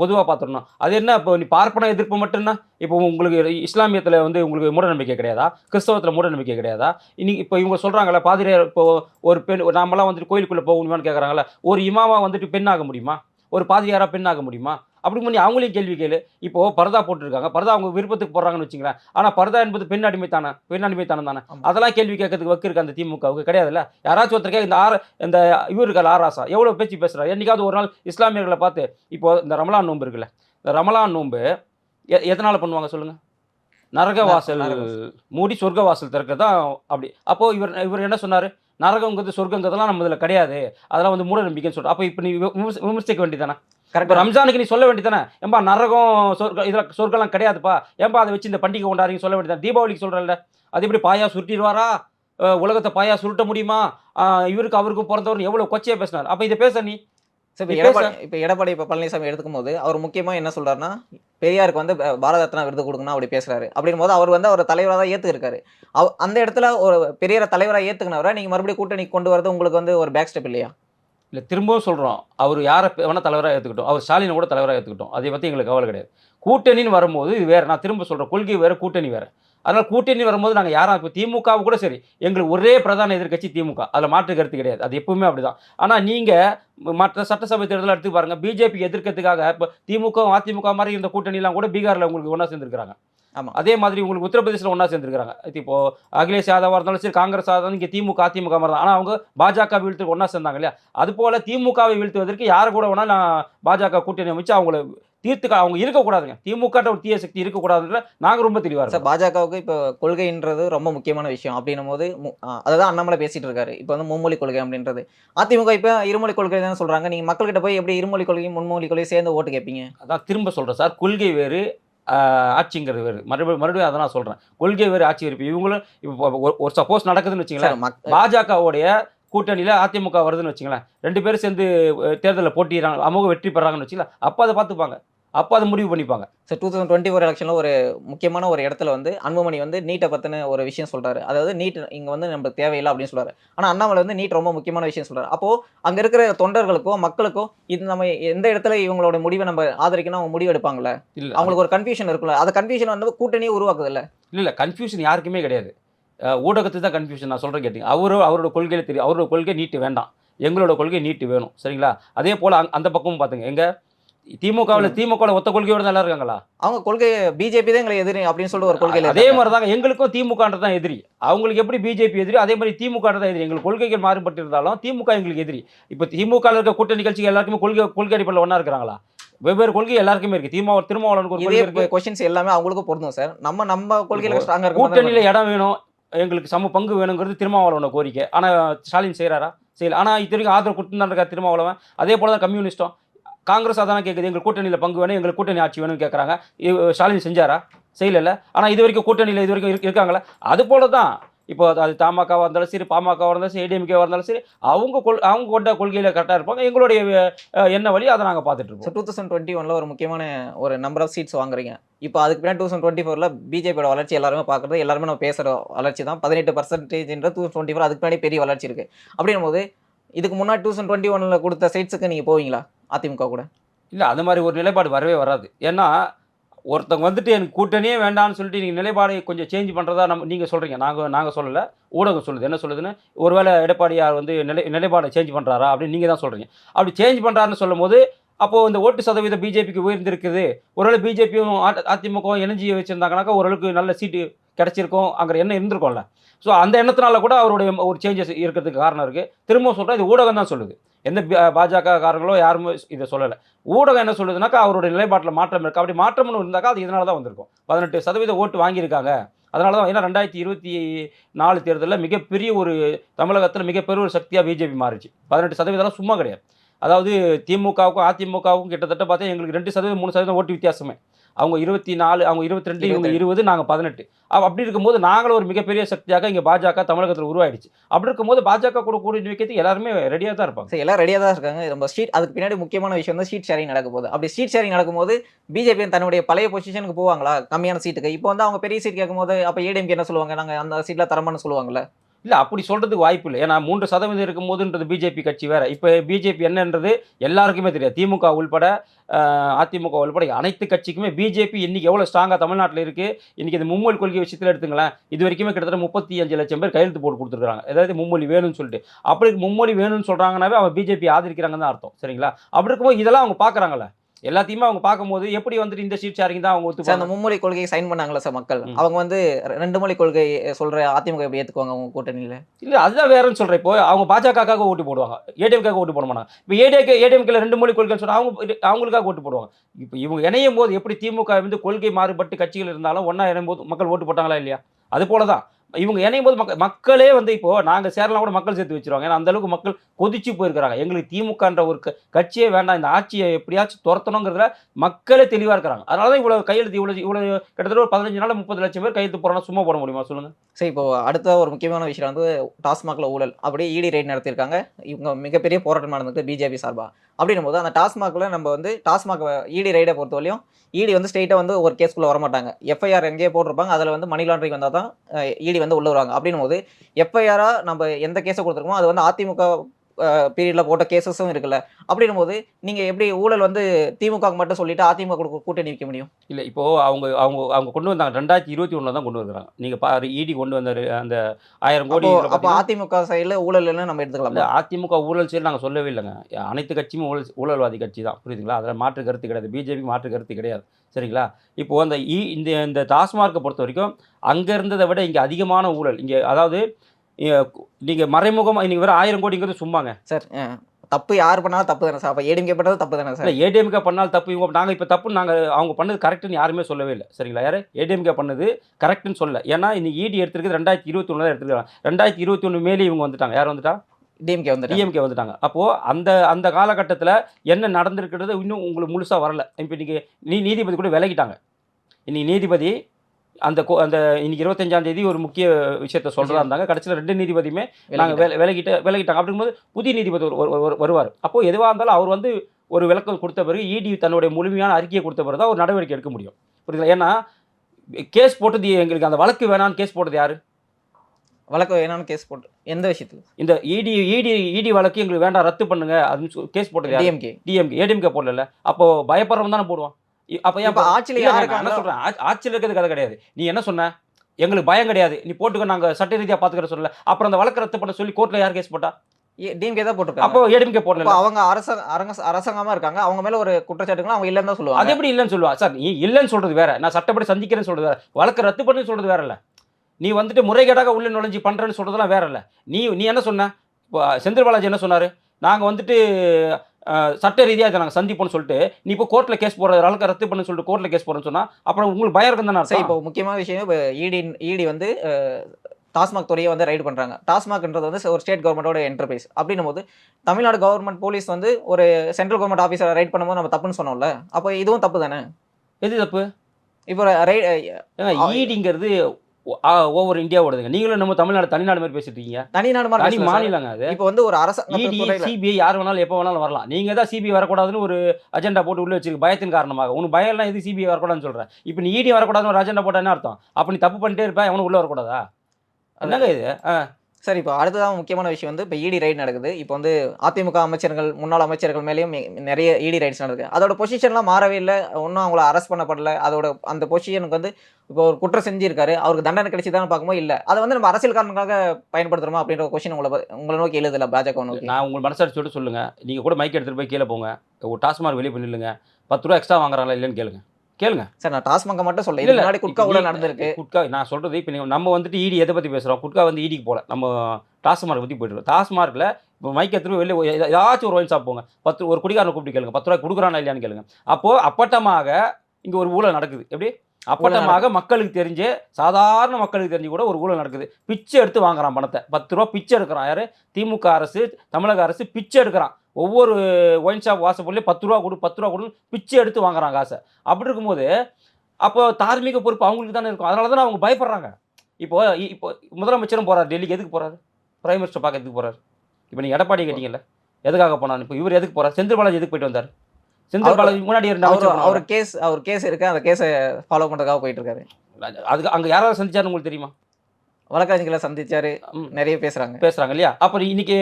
பொதுவாக பார்த்துடணும். அது என்ன? இப்போ நீ பார்ப்பன எதிர்ப்பு மட்டும்னா இப்போ உங்களுக்கு இஸ்லாமியத்தில் வந்து உங்களுக்கு மூட நம்பிக்கை கிடையாதா? கிறிஸ்தவத்தில் மூட நம்பிக்கை கிடையாதா? இன்னைக்கு இப்போ இவங்க சொல்கிறாங்களே பாதிரியார் இப்போ ஒரு பெண் நாமெல்லாம் வந்துட்டு கோயிலுக்குள்ளே போகணுமான்னு கேட்குறாங்களே ஒரு இமாமா வந்துட்டு பெண்ணாக முடியுமா? ஒரு பாதிரியாரா பெண்ணாக முடியுமா? அப்படி பண்ணி அவங்களையும் கேள்வி கேளு. இப்போ பரதா போட்டிருக்காங்க. பரதா அவங்க விருப்பத்துக்கு போடுறாங்கன்னு வச்சுங்களேன் ஆனால் பரதா என்பது பெண் அடிமைத்தானே? பெண் அடிமைத்தானம் தானே. அதெல்லாம் கேள்வி கேட்கறதுக்கு வக்கு இருக்கு அந்த திமுகவுக்கு. கிடையாதுல்ல? யாராச்சும் ஒருத்தர் கேட்க இந்த ஆர் இந்த இவர் இருக்கா ஆராசா எவ்வளோ பேச்சு பேசுறாரு? என்னைக்காவது ஒரு நாள் இஸ்லாமியர்களை பார்த்து இப்போ இந்த ரமலான் நோன்பு இருக்குல்ல இந்த ரமலான் நோன்பு எ எதனால் பண்ணுவாங்க சொல்லுங்க? நரக வாசல் மூடி சொர்க்க வாசல் திறக்க தான் அப்படி. அப்போ இவர் இவர் என்ன சொன்னார்? நரகங்கிறது சொர்க்கங்கிறதெல்லாம் நம்ம இதில் கிடையாது. அதெல்லாம் வந்து மூட நம்பிக்கைன்னு சொல்கிறோம் அப்போ இப்போ நீ விமர்ச- விமர்சிக்க வேண்டியதானே இப்போ கரெக்டாக ரம்ஜானுக்கு நீ சொல்ல வேண்டியதானே ஏம்பா நரகம் சொர்க்கம் இதில் சொர்க்கம்லாம் கிடையாதுப்பா. ஏம்பா அதை வச்சு இந்த பண்டிகை கொண்டாடுறீங்க சொல்ல வேண்டியதான் தீபாவளிக்கு சொல்கிறல்ல அது எப்படி பாயா சுருட்டிடுவாரா? உலகத்தை பாயா சுருட்ட முடியுமா? இவருக்கு அவருக்கும் பிறந்தவர் எவ்வளோ கொச்சையாக பேசினார். அப்போ இதை பேச நீ. இப்போ எடப்பாடி இப்போ எடப்பாடி இப்போ பழனிசாமி எடுத்துக்கும் போது அவர் முக்கியமாக என்ன சொல்றாருன்னா பெரியாருக்கு வந்து பாரத ரத்னா விருது கொடுக்கணும் அப்படி பேசுறாரு. அப்படின் போது அவர் வந்து அவர் தலைவராக தான் ஏற்றுருக்காரு அவ அந்த இடத்துல ஒரு பெரியார தலைவராக ஏற்றுக்கினவரை நீங்கள் மறுபடியும் கூட்டணி கொண்டு வரது உங்களுக்கு வந்து ஒரு பேக் ஸ்டெப் இல்லையா? இல்லை திரும்பவும் சொல்கிறோம் அவர் யாரை வேணால் தலைவராக ஏற்றுக்கிட்டோம் அவர் ஸ்டாலினை கூட தலைவராக ஏற்றுக்கிட்டோம் அதை பற்றி எங்களுக்கு கவலை கிடையாது. கூட்டணின்னு வரும்போது இது வேறு. நான் திரும்ப சொல்கிறேன் கொள்கை வேறு கூட்டணி வேறு. அதனால் கூட்டணி வரும்போது நாங்கள் யாரும் இப்போ திமுகவு கூட சரி எங்களுக்கு ஒரே பிரதான எதிர்க்கட்சி திமுக. அதில் மாற்று கருத்து கிடையாது. அது எப்பவுமே அப்படிதான். ஆனால் நீங்கள் மற்ற சட்டசபை தேர்தல் எடுத்து பாருங்கள் பிஜேபி எதிர்க்கிறதுக்காக இப்போ திமுக அதிமுக மாதிரி இருந்த கூட்டணிலாம் கூட பீகாரில் உங்களுக்கு ஒன்றா சேர்ந்துருக்குறாங்க. ஆமா. அதே மாதிரி உங்களுக்கு உத்தரப்பிரதேசில் ஒன்றா சேர்ந்துருக்காங்க இப்போ அகிலேஷ் யாதவாக இருந்தாலும் சரி காங்கிரஸ் இருந்தாலும் இங்கே திமுக அதிமுக மாதிரி தான். ஆனால் அவங்க பாஜக வீழ்த்துக்கு ஒன்றா சேர்ந்தாங்க இல்லையா? அது போல திமுகவை வீழ்த்துவதற்கு யாரை கூட வேணால் நான் பாஜக கூட்டணி அமைச்சு அவங்கள தீர்த்துக்க அவங்க இருக்கக்கூடாதுங்க. திமுக ஒரு தீய சக்தி இருக்கக்கூடாதுன்ற நாங்கள் ரொம்ப தெளிவாக சார் பாஜகவுக்கு இப்போ கொள்கைன்றது ரொம்ப முக்கியமான விஷயம். அப்படின்னும் போது அதுதான் அண்ணாமலை பேசிட்டு இருக்காரு. இப்போ வந்து மும்மொழி கொள்கை அப்படின்றது. அதிமுக இப்போ இருமொழி கொள்கை தான் சொல்றாங்க. நீங்க மக்கள்கிட்ட போய் எப்படி இருமொழி கொள்கையும் முன்மொழி கொள்கையும் சேர்ந்து ஓட்டு கேட்பீங்க? அதான் திரும்ப சொல்கிறேன் சார். கொள்கை வேறு ஆட்சிங்கிறது வேறு. மறுபடியும் மறுபடியும் அதான் நான் சொல்கிறேன் கொள்கை வேறு ஆட்சி இப்போ இவங்களும் இப்போ ஒரு- சப்போஸ் நடக்குதுன்னு வச்சுங்களேன். பாஜகவுடைய கூட்டணியில் அதிமுக வருதுன்னு வச்சுங்களேன். ரெண்டு பேரும் சேர்ந்து தேர்தலில் போட்டிடுறாங்க அமோக வெற்றி பெறாங்கன்னு வச்சுங்களேன். அப்போ அதை பார்த்துப்பாங்க. அப்போ அதை முடிவு பண்ணிப்பாங்க. Sir two thousand twenty four எலெக்ஷனில் ஒரு முக்கியமான ஒரு இடத்துல வந்து அன்புமணி வந்து நீட்டை பற்றின ஒரு விஷயம் சொல்றாரு. அதாவது நீட் இங்கே வந்து நமக்கு தேவையில்லை அப்படின்னு சொல்றாரு. ஆனால் அண்ணாமலை வந்து நீட் ரொம்ப முக்கியமான விஷயம் சொல்றாரு. அப்போது அங்கே இருக்கிற தொண்டர்களுக்கோ மக்களுக்கோ இது நம்ம எந்த இடத்துல இவங்களோட முடிவை நம்ம ஆதரிக்கணும் அவங்க முடிவு எடுப்பாங்கல்ல? இல்லை அவங்களுக்கு ஒரு கன்ஃபியூஷன் இருக்குல்ல. அந்த கன்ஃபியூஷன் வந்து கூட்டணியே உருவாக்குது இல்ல இல்லை. கன்ஃபியூஷன் யாருக்குமே கிடையாது. ஊடகத்துக்கு தான் கன்ஃபியூஷன் நான் சொல்கிறேன் கேட்டீங்க. அவரு அவரோட கொள்கையில தெரியும் அவரோட கொள்கை நீட்டு வேண்டாம். எங்களோட கொள்கை நீட்டு வேணும். சரிங்களா? அதே போல் அந்த பக்கமும் பார்த்துங்க எங்க? திமுகவில் திமுகவில் ஒத்த கொள்கையோட எல்லாரும் இருக்காங்களா? அவங்க கொள்கை பிஜேபி தான் எங்களை எதிரி அப்படின்னு சொல்லிட்டு ஒரு கொள்கையில அதே மாதிரி தாங்க எங்களுக்கும் திமுகன்றது தான் எதிரி. அவங்களுக்கு எப்படி பிஜேபி எதிரி அதே மாதிரி திமுக தான் எதிரி. எங்களுக்கு கொள்கைகள் மாறுபட்டு இருந்தாலும் திமுக எங்களுக்கு எதிரி. இப்போ திமுக இருக்க கூட்டணி கட்சிகள் எல்லாருக்குமே கொள்கை கொள்கை அடிப்படையில் ஒன்றா இருக்கிறாங்களா? வெவ்வேறு கொள்கை எல்லாருக்குமே இருக்கு. திமுக திருமாவளவனுக்கு ஒரு கொள்கை இருக்கு. கொஸ்டின்ஸ் எல்லாமே அவங்களுக்கும் பொருந்தும் சார். நம்ம நம்ம கொள்கையில ஸ்ட்ராங்கா இருக்கும் கூட்டணியில் இடம் வேணும் எங்களுக்கு சம பங்கு வேணுங்கிறது திருமாவளவனோட கோரிக்கை. ஆனால் ஸ்டாலின் செய்கிறாரா செய்யல. ஆனால் இது வரைக்கும் ஆதரவு கொடுத்துதான் இருக்கா திருமாவளவன். அதே போல தான் கம்யூனிஸ்டும். காங்கிரஸ் அதானே கேட்குது எங்களுக்கு கூட்டணியில் பங்கு வேணும் எங்களுக்கு கூட்டணி ஆட்சி வேணும்னு கேட்குறாங்க ஸ்டாலின் செஞ்சாரா? செய்யல ஆனால் இது வரைக்கும் கூட்டணியில் இது வரைக்கும் இருக்கு- இருக்காங்களா அது போல தான் இப்போ அது தமாகவாக இருந்தாலும் சரி பாமகவாக இருந்தாலும் சரி ஏடிஎம்கேவாக இருந்தாலும் சரி அவங்க கொள் அவங்க கொண்ட கொள்கையில் கரெக்டாக இருப்பாங்க. எங்களுடைய என்ன வழி? அதை நாங்கள் பார்த்துட்டு இருப்போம். டூ தௌசண்ட் டுவெண்ட்டி ஒன்ல ஒரு முக்கியமான ஒரு நம்பர் ஆஃப் சீட்ஸ் வாங்குறீங்க. இப்போ அதுக்கு பின்னாடி டூ தௌசண்ட் டுவெண்ட்டி ஃபோரில் பிஜேபியோட வளர்ச்சி எல்லாருமே பார்க்குறது எல்லாருமே நம்ம பேசுகிற வளர்ச்சி தான். பதினெட்டு பர்சன்டேஜ்ன்ற டூ டுவெண்ட்டி ஃபோர் அதுக்கு பின்னாடி பெரிய வளர்ச்சி இருக்குது அப்படின்னும் போது இதுக்கு முன்னாடி டூ தௌசண்ட் டுவெண்ட்டி ஒனில் கொடுத்த சைட்ஸுக்கு நீங்கள் போவீங்களா? அதிமுக கூட. இல்லை அந்த மாதிரி ஒரு நிலைப்பாடு வரவே வராது. ஏன்னா ஒருத்தவங்க வந்துட்டு எனக்கு கூட்டணியே வேண்டாம்னு சொல்லிட்டு நீங்கள் நிலைப்பாடை கொஞ்சம் சேஞ்ச் பண்ணுறதா நம்ம நீங்கள் சொல்கிறீங்க நாங்கள் நாங்கள் சொல்லலை. ஊடகம் சொல்லுது. என்ன சொல்லுதுன்னு? ஒருவேளை எடப்பாடியார் வந்து நிலை நிலைப்பாடை சேஞ்ச் பண்ணுறாரா அப்படின்னு நீங்கள் தான் சொல்கிறீங்க அப்படி சேஞ்ச் பண்ணுறாருன்னு சொல்லும் போது அப்போது இந்த ஓட்டு சதவீதம் பிஜேபிக்கு உயர்ந்திருக்குது. ஒருவேளை பிஜேபியும் அதிமுகவும் இணைஞ்சி வச்சுருந்தாங்கனாக்கா ஓரளவுக்கு நல்ல சீட்டு கிடச்சிருக்கும் அங்கே எண்ணம் இருந்திருக்கும்ல. ஸோ அந்த எண்ணத்தினால கூட அவருடைய ஒரு சேஞ்சஸ் இருக்கிறதுக்கு காரணம் இருக்குது திரும்பவும் சொல்கிறேன் இது ஊடகம் தான் சொல்லுது. எந்த பாஜக காரங்களோ யாருமே இதை சொல்லலை. ஊடகம் என்ன சொல்லுதுனாக்கா அவருடைய நிலைப்பாட்டில் மாற்றம் இருக்குது அப்படி மாற்றம்னு இருந்தாக்கா அது இதனால தான் வந்திருக்கும். பதினெட்டு சதவீத ஓட்டு வாங்கியிருக்காங்க. அதனால தான் ஏன்னா ரெண்டாயிரத்தி இருபத்தி நாலு தேர்தலில் மிகப்பெரிய ஒரு தமிழகத்தில் மிகப்பெரிய ஒரு சக்தியாக பிஜேபி மாறிச்சு. பதினெட்டு சதவீதம் சும்மா கிடையாது. அதாவது திமுகவுக்கும் அதிமுகவுக்கும் கிட்டத்தட்ட பார்த்தா எங்களுக்கு ரெண்டு சதவீதம் மூணு சதவீதம் ஓட்டு வித்தியாசமே. அவங்க இருபத்தி நாலு அவங்க இருபத்தி ரெண்டு. இவங்க இருபது நாங்கள் பதினெட்டு. அப்படி இருக்கும்போது நாங்களும் ஒரு மிகப்பெரிய சக்தியாக இங்கே பாஜக தமிழகத்தில் உருவாயிடுச்சு. அப்படி இருக்கும்போது பாஜக கூட கூட்டணி வைக்கிறதுக்கு எல்லாருமே ரெடியாக தான் இருப்பாங்க. சரி எல்லாம் ரெடியாக தான் இருக்காங்க. நம்ம ஸ்ட்ரீட் அதுக்கு பின்னாடி முக்கியமான விஷயம் வந்து சீட் ஷேரிங் நடக்க போகுது. அப்படி சீட் ஷேரிங் நடக்கும்போது பிஜேபி தன்னுடைய பழைய பொசிஷனுக்கு போவாங்களா? கம்மியான சீட்டுக்கு இப்போ வந்து அவங்க பெரிய சீட் கேட்கும்போது அப்போ ஏடிஎம்கே என்ன சொல்லுவாங்க? நாங்கள் அந்த சீட்டில் தரமான்னு சொல்லுவாங்கல்ல? இல்லை அப்படி சொல்கிறதுக்கு வாய்ப்பு இல்லை. ஏன்னா மூன்று சதவீதம் இருக்கும்போதுன்றது பிஜேபி கட்சி வேற. இப்போ பிஜேபி என்னன்றது எல்லாருக்குமே தெரியாது. திமுக உள்பட அதிமுக உள்பட அனைத்து கட்சிக்குமே பிஜேபி இன்றைக்கி எவ்வளோ ஸ்ட்ராங்காக தமிழ்நாட்டில் இருக்குது இன்றைக்கி இந்த மும்மொழி கொள்கை விஷயத்தில் எடுத்துங்களேன். இது வரைக்குமே கிட்டத்தட்ட முப்பத்தி அஞ்சு லட்சம் பேர் கையெழுத்து போட்டு கொடுத்துருக்காங்க அதாவது மும்மொழி வேணும்னு சொல்லிட்டு. அப்படி மும்மொழி வேணும்னு சொல்கிறாங்கன்னாவே அவங்க பிஜேபி ஆதரிக்கிறாங்கன்னு தான் அர்த்தம். சரிங்களா? அப்படி இருக்கும்போது இதெல்லாம் அவங்க பார்க்குறாங்களே எல்லாத்தையுமே அவங்க பார்க்கும்போது எப்படி வந்துட்டு இந்த சீட் ஷேரிங் தான் அவங்க சார் அந்த மும்மொழி கொள்கையை சைன் பண்ணாங்களா சார் மக்கள். அவங்க வந்து ரெண்டு மொழி கொள்கை சொல்ற அதிமுக எப்படி ஏத்துக்குவாங்க அவங்க கூட்டணியில? இல்லை அதுதான் வேறன்னு சொல்கிறேன் இப்போ அவங்க பாஜகக்காக ஓட்டு போடுவாங்க. ஏடிஎம்காக ஓட்டு போட மாட்டாங்க. இப்போ ஏடிஎம்கே ஏடிஎம்கேல ரெண்டு மொழி கொள்கைன்னு சொன்னா அவங்க அவங்களுக்காக ஓட்டு போடுவாங்க. இப்போ இவங்க இணையும் போது எப்படி திமுக வந்து கொள்கை மாறுபட்டு கட்சிகள் இருந்தாலும் ஒன்றா இணையும் போது மக்கள் ஓட்டு போட்டாங்களா இல்லையா? அது போல தான் இவங்க இணையும் போது மக்கள் மக்களே வந்து இப்போ நாங்கள் சேரலாம் கூட மக்கள் சேர்த்து வச்சிருவாங்க. ஏன்னா அந்தளவுக்கு மக்கள் கொதிச்சு போயிருக்கிறாங்க. எங்களுக்கு திமுகன்ற ஒரு க- கட்சியே வேண்டாம். இந்த ஆட்சியை எப்படியாச்சும் துரத்தணுங்கிறதுல மக்களே தெளிவாக இருக்கிறாங்க. அதனால தான் இவ்வளோ கையெழுத்து இவ்வளோ இவ்வளோ கிட்டத்தட்ட ஒரு பதினஞ்சு நாள் முப்பது லட்சம் பேர் கையெழுத்து போகிறோம்னா சும்மா போட முடியுமா? சொல்லுங்கள் சரி இப்போ அடுத்த ஒரு முக்கியமான விஷயம் வந்து டாஸ்மாகில் ஊழல். அப்படியே இடி ரைட் நடத்தியிருக்காங்க. இவங்க மிகப்பெரிய போராட்டம் நடந்துட்டு பிஜேபி சார்பாக அப்படின்னும் போது அந்த டாஸ்மாகில் நம்ம வந்து டாஸ்மாக் இடி ரைடை பொறுத்தவரையும் இடி வந்து ஸ்ட்ரெயிட்டாக வந்து ஒரு கேஸ்க்குள்ளே வரமாட்டாங்க. எஃப்ஐஆர் எங்கேயே போட்டிருப்பாங்க. அதில் வந்து மணி லாண்டரிங் வந்தால் தான் இடி வந்து உள்ள வருவாங்க. அப்படின்னும் போது எஃப்ஐஆராக நம்ம எந்த கேஸை கொடுத்துருக்கோமோ அது வந்து அதிமுக பீரியடில் போட்ட கேசஸும் இருக்குல்ல. அப்படின்னும் போது நீங்கள் எப்படி ஊழல் வந்து திமுக மட்டும் சொல்லிட்டு அதிமுக கூட கூட்டணி வைக்க முடியும்? இல்லை இப்போ அவங்க அவங்க அவங்க கொண்டு வந்தாங்க. ரெண்டாயிரத்தி இருபத்தி ஒன்றில் தான் கொண்டு வருகிறாங்க நீங்கள் பாரு இடி கொண்டு வந்த அந்த ஆயிரம் கோடி அப்போ அதிமுக சைடில் ஊழல் இல்லைன்னு நம்ம எடுத்துக்கலாம்? அதிமுக ஊழல் செயல் நாங்கள் சொல்லவே இல்லைங்க. அனைத்து கட்சியும் ஊழல் ஊழல்வாதி கட்சி தான். புரியுதுங்களா? அதில் மாற்று கருத்து கிடையாது. பிஜேபி மாற்று கருத்து கிடையாது. சரிங்களா? இப்போ அந்த இ இந்த இந்த டாஸ்மார்க்கை பொறுத்த வரைக்கும் அங்கே இருந்ததை விட இங்கே அதிகமான ஊழல். இங்கே அதாவது நீங்கள் மறைமுகமாக இன்னைக்கு வேறு ஆயிரம் கோடிங்கிறது சும்மாங்க. சார் தப்பு யார் பண்ணாலும் தப்பு தானே சார். அப்போ ஏடிஎம்கே பண்ணது தப்பு தானே சார்? ஏடிஎம்கே பண்ணால் தப்பு. இவங்க நாங்கள் இப்போ தப்புன்னு நாங்கள் அவங்க பண்ணது கரெக்டுன்னு யாருமே சொல்லவே இல்லை. சரிங்களா யார்? ஏடிஎம்கே பண்ணது கரெக்டுன்னு சொல்லல. ஏன்னா இன்னைக்கு இடி எடுத்திருக்கிறது ரெண்டாயிரத்தி இருபத்தி ஒன்று தான் எடுத்துருக்காங்க. ரெண்டாயிரத்தி இருபத்தி ஒன்று மேலே இவங்க வந்துட்டாங்க. யார் வந்துட்டா? டிஎம்கே வந்துட்டு. டிஎம்கே வந்துட்டாங்க. அப்போது அந்த அந்த காலகட்டத்தில் என்ன நடந்திருக்கிறது இன்னும் உங்களுக்கு முழுசாக வரல. இப்போ இன்றைக்கி நீ நீதிபதி கூட விலகிட்டாங்க. இன்னைக்கு நீதிபதி அந்த அந்த இன்னைக்கு இருபத்தஞ்சாம் தேதி ஒரு முக்கிய விஷயத்த சொல்கிறதா இருந்தாங்க. கடைசியில் ரெண்டு நீதிபதியுமே நாங்கள் விலகிட்டாங்க. விலகிட்ட விலகிட்டாங்க. அப்படிங்கும்போது புதிய நீதிபதி வருவார். அப்போது எதுவாக இருந்தாலும் அவர் வந்து ஒரு விளக்கம் கொடுத்த பிறகு இடி தன்னுடைய முழுமையான அறிக்கையை கொடுத்த பிறகு தான் ஒரு நடவடிக்கை எடுக்க முடியும். புரியுதுங்களா? ஏன்னா கேஸ் போட்டது எங்களுக்கு அந்த வழக்கு வேணாம்னு கேஸ் போட்டது யாரு? வழக்கு வேணாம்னு கேஸ் போட்டு எந்த விஷயத்துல இந்த இடி இடி இடி வழக்கு எங்களுக்கு வேண்டாம் ரத்து பண்ணுங்க அப்படின்னு கேஸ் போட்டது டிஎம்கே டிஎம்கே ஏடிஎம்கே போடல அப்போ பயப்படுறவன் தானே போடுவான். அப்ப ஏன் ஆட்சியில என்ன ஆட்சி- ஆட்சியில் இருக்கிறது கதை கிடையாது. நீ என்ன சொன்ன? எங்களுக்கு பயம் கிடையாது. நீ போட்டுக்க நாங்க சட்ட ரீதியா பாத்துக்கிற சொல்லல. அப்புறம் அந்த வழக்கு ரத்து பண்ண சொல்லி கோர்ட்ல யார் கேஸ் போட்டா? டிஎம்கே தான் போட்டிருக்காங்க. அப்போ ஏடிஎம்கே போடல அவங்க அரச அரங்க அரசாங்கமா இருக்காங்க. அவங்க மேல ஒரு குற்றச்சாட்டுகள் அவங்க இல்லைன்னு தான் அது சொல்லுவாங்க எப்படி இல்லைன்னு சொல்லுவா? சார் நீ இல்லைன்னு சொல்றது வேற. நான் சட்டப்படி சந்திக்கிறேன்னு சொல்றது வேற. வழக்கு ரத்து பண்ணி சொல்றது வேற இல்ல நீ வந்துட்டு முறைகேடாக உள்ள நுழைஞ்சு பண்றேன்னு சொல்றதெல்லாம் வேற இல்ல நீ நீ என்ன சொன்ன? இப்போ செந்தில் பாலாஜி என்ன சொன்னாரு? நாங்க வந்துட்டு சட்ட ரீதியாக இதை நாங்கள் சந்திப்போம்னு சொல்லிட்டு நீ இப்போ கோர்ட்டில் கேஸ் போடுற வழக்கை ரத்து பண்ணு சொல்லிட்டு கோர்ட்டில் கேஸ் போடுறேன்னு சொன்னா அப்புறம் உங்களுக்கு பயம் இருக்குன்னு தானே? இப்போ முக்கியமான விஷயம் இப்போ இடி இடி வந்து அஹ், டாஸ்மாக் துறையை வந்து ரைடு பண்றாங்க. டாஸ்மாக்ன்றது வந்து ஒரு ஸ்டேட் கவர்மெண்டோட என்டர்பிரைஸ் அப்படின்னும் போது தமிழ்நாடு கவர்மெண்ட் போலீஸ் வந்து ஒரு சென்ட்ரல் கவர்மெண்ட் ஆஃபீஸரை ரைட் பண்ணும்போது நம்ம தப்புன்னு சொன்னோம்ல அப்போ இதுவும் தப்பு தானே? எது தப்பு? இப்போ ரை ஆ, ஈடிங்கிறது ஓவர் இந்தியாவோடதுங்க நீங்களும் நம்ம தமிழ்நாடு தனிநாடு மாதிரி பேசிட்டு இருக்கீங்க. தனிநாடு தனி மாதிரி மாநிலங்க அது. இப்போ வந்து ஒரு அரசாங்க இடி சிபிஐ யார் வேணாலும் எப்போ வேணாலும் வரலாம். நீங்க தான் சிபிஐ வரக்கூடாதுன்னு ஒரு அஜெண்டா போட்டு உள்ள வச்சிருக்கு பயத்தின் காரணமாக. உனக்கு பயம் எல்லாம் எது சிபிஐ வரக்கூடாதுன்னு சொல்றேன்? இப்போ நீ இடி வரக்கூடாதுன்னு ஒரு அஜெண்டா போட்டா என்ன அர்த்தம்? அப்ப நீ தப்பு பண்ணிட்டே இருப்ப அவனும் உள்ள வரக்கூடாதா? என்னங்க இது. ஆ, சார் இப்போ அடுத்ததான் முக்கியமான விஷயம் வந்து இப்போ இடி ரைட் நடக்குது. இப்போ வந்து அதிமுக அமைச்சர்கள் முன்னாள் அமைச்சர்கள் மேலேயும் நிறைய இடி ரைட்ஸ் நடக்குது. அதோட பொசிஷன்லாம் மாறவே இல்லை. ஒன்றும் அவங்கள அரெஸ்ட் பண்ணப்படல. அதோட அந்த பொசிஷனுக்கு வந்து இப்போ ஒரு குற்றம் செஞ்சிருக்காரு. அவருக்கு தண்டனை கிடைச்சிதான்னு பார்க்கும்போது இல்லை. அதை வந்து நம்ம அரசியல் காரணங்களுக்காக பயன்படுத்துறோமா அப்படின்ற கொஸ்டின் உங்களை உங்களை நோக்கி எழுதல பாஜக நோக்கி? நான் உங்கள் மனசாட்சி சொல்லிட்டு சொல்லுங்கள் நீங்கள் கூட மைக் எடுத்துகிட்டு போய் கீழே போங்க. ஒரு டாஸ்மார்க் வெளியே பண்ணிடுங்க பத்து ரூபா எக்ஸ்ட்ரா வாங்குறாங்களா இல்லைன்னு கேளுங்க. கேளுங்க. சார் நான் டாஸ்மாக மட்டும் சொல்ல இல்ல. முன்னாடி குட்கா கூட நடந்திருக்கு. குட்கா நான் சொல்றது இப்போ நீங்க நம்ம வந்துட்டு இடி எதை பத்தி பேசுறோம்? குட்கா வந்து இடிக்கு போல. நம்ம டாஸ்மார்க் பத்தி போயிட்டு டாஸ்மார்க்ல இப்போ மைக் எடுத்துட்டு வெளியே ஏதாச்சும் ஒரு ஒயின் ஷாப் போங்க பத்து ஒரு குடிகாரனை கூப்பிட்டு கேளுங்க. பத்து ரூபாய் கொடுக்குறானா இல்லையான்னு கேளுங்க. அப்போ அப்பட்டமாக இங்க ஒரு ஊழல் நடக்குது. எப்படி? அப்பட்டமாக மக்களுக்கு தெரிஞ்சு சாதாரண மக்களுக்கு தெரிஞ்சு கூட ஒரு ஊழல் நடக்குது. பிச்சை எடுத்து வாங்குறான் பணத்தை. பத்து ரூபா பிச்சை எடுக்கிறான். யாரு? திமுக அரசு தமிழக அரசு பிச்சை எடுக்கிறான். ஒவ்வொரு ஒயின் ஷாப் வாசப்பொருளையும் பத்து ரூபா கொடு பத்து ரூபா கொடு பிச்சை எடுத்து வாங்குறான் காசை அப்படி இருக்கும்போது அப்போ தார்மீக பொறுப்பு அவங்களுக்கு தானே இருக்கும். அதனால தானே அவங்க பயப்படுறாங்க. இப்போ இப்போ முதலமைச்சரும் போறாரு. டெல்லிக்கு எதுக்கு போறாரு? பிரைம் மினிஸ்டர் பார்க்க எதுக்கு போறாரு. இப்போ நீங்க எடப்பாடி கேட்டீங்கல்ல எதுக்காக போனார்? இப்போ இவர் எதுக்கு போறாரு? செந்தில் பாலாஜி எதுக்கு போயிட்டு வந்தார்? செந்தில் பாலாஜி முன்னாடி அவர் கேஸ் அவர் கேஸ் இருக்கு. அந்த கேஸை ஃபாலோ பண்ணுறதுக்காக போயிட்டு இருக்காரு. அதுக்கு அங்க யாராவது சந்திச்சாருன்னு உங்களுக்கு தெரியுமா? வழக்கறிஞர்களை சந்திச்சாரு. நிறைய பேசுறாங்க. பேசுறாங்க இல்லையா? அப்புறம் இன்னைக்கு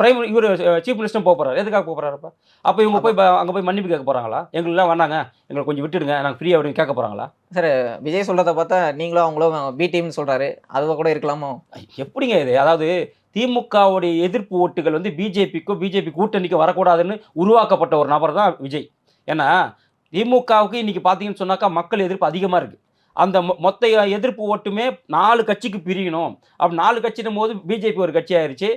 பிரைம் இவர் சீஃப் மினிஸ்டரும் போக போறாரு. எதுக்காக போக போறாரு அப்ப? இவங்க போய் அங்க போய் மன்னிப்பு கேட்க போறாங்களா? எங்களுக்குலாம் வேணாங்க. எங்களை கொஞ்சம் விட்டுடுங்க. நாங்கள் ஃப்ரீ அப்படின்னு கேட்க போறாங்களா? விஜய் சொல்றத பார்த்தா நீங்களும் அவங்களும் பி டீம்னு சொல்றாரு. அதுவா கூட இருக்கலாமோ? எப்படிங்க இது? அதாவது திமுகவுடைய எதிர்ப்பு ஓட்டுகள் வந்து பிஜேபிக்கோ பிஜேபி கூட்டணிக்கோ வரக்கூடாதுன்னு உருவாக்கப்பட்ட ஒரு நபர் தான் விஜய். ஏன்னா திமுகவுக்கு இன்னைக்கு பார்த்தீங்கன்னு சொன்னாக்கா மக்கள் எதிர்ப்பு அதிகமாக இருக்குது அந்த மொத்த எதிர்ப்பு ஓட்டுமே நாலு கட்சிக்கு பிரியணும். அப்படி நாலு கட்சினும் போது பிஜேபி ஒரு கட்சி ஆயிடுச்சு